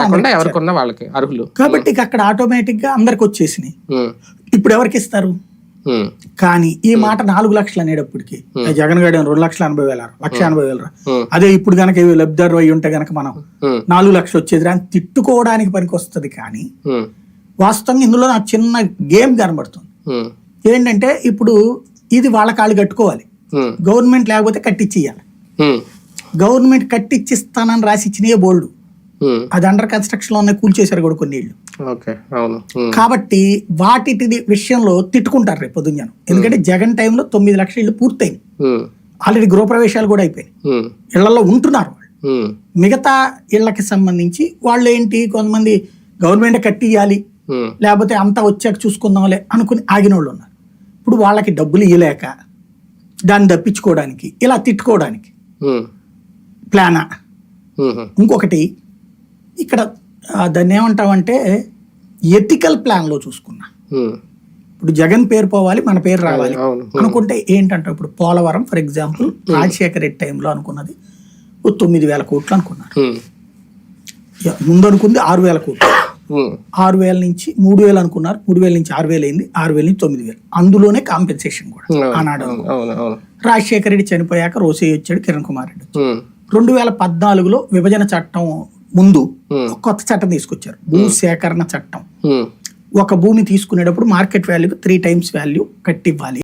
కాకుండా ఎవరికున్న వాళ్ళకి అర్హులు. కాబట్టి అక్కడ ఆటోమేటిక్గా అందరికి వచ్చేసినాయి. ఇప్పుడు ఎవరికి ఇస్తారు? కానీ ఈ మాట నాలుగు లక్షలు అనేటప్పటికి జగన్ గారి రెండు లక్షల ఎనభై వేల లక్ష ఎనభై వేల అదే ఇప్పుడు గనక ఇవి లబ్ధిదారు అయి ఉంటే గనక మనం నాలుగు లక్షలు వచ్చేది అని తిట్టుకోవడానికి పనికి వస్తుంది కానీ వాస్తవంగా ఇందులో నాకు చిన్న గేమ్ కనబడుతుంది. ఏంటంటే ఇప్పుడు ఇది వాళ్ళ కాళ్ళు కట్టుకోవాలి. గవర్నమెంట్ లేకపోతే కట్టించేయాలి గవర్నమెంట్ కట్టిచ్చిస్తానని రాసి ఇచ్చినాయే బోల్డ్. అది అండర్ కన్స్ట్రక్షన్లో ఉన్నాయి కూల్చేశారు కూడా కొన్ని ఇళ్ళు. ఉమ్, కాబట్టి వాటి విషయంలో తిట్టుకుంటారు రేపు పొద్దున్నాను. ఎందుకంటే జగన్ టైంలో తొమ్మిది లక్షల ఇళ్ళు పూర్తయింది ఆల్రెడీ గృహప్రవేశాలు కూడా అయిపోయినాయి. ఇళ్ళలో ఉంటున్నారు మిగతా ఇళ్ళకి సంబంధించి వాళ్ళు ఏంటి కొంతమంది గవర్నమెంట్ కట్టియాలి లేకపోతే అంతా వచ్చాక చూసుకుందాంలే అనుకుని ఆగిన వాళ్ళు ఉన్నారు. ఇప్పుడు వాళ్ళకి డబ్బులు ఇవ్వలేక దాన్ని తప్పించుకోవడానికి ఇలా తిట్టుకోవడానికి ప్లానా? ఇంకొకటి ఇక్కడ దాన్ని ఏమంటామంటే ఎథికల్ ప్లాన్లో చూసుకున్నా. ఇప్పుడు జగన్ పేరు పోవాలి మన పేరు రావాలి. అనుకుంటే ఏంటంటే ఇప్పుడు పోలవరం ఫర్ ఎగ్జాంపుల్ రాజశేఖర రెడ్డి టైంలో అనుకున్నది. ఓ తొమ్మిది వేల కోట్లు అనుకున్నారు ముందు అనుకుంది ఆరు వేల కోట్లు. ఆరు వేల నుంచి మూడు వేలు అనుకున్నారు. మూడు వేల నుంచి ఆరు వేలు అయింది. ఆరు వేల నుంచి తొమ్మిది వేలు. అందులోనే కాంపెన్సేషన్ కూడా ఆనాడు రాజశేఖర రెడ్డి చనిపోయాక రోసయ్య వచ్చాడు కిరణ్ కుమార్ రెడ్డి రెండు వేల పద్నాలుగులో విభజన చట్టం ముందు ఒక కొత్త చట్టం తీసుకొచ్చారు. భూ సేకరణ చట్టం. ఉమ్, ఒక భూమి తీసుకునేటప్పుడు మార్కెట్ వాల్యూకి త్రీ టైమ్స్ వాల్యూ కట్టివ్వాలి.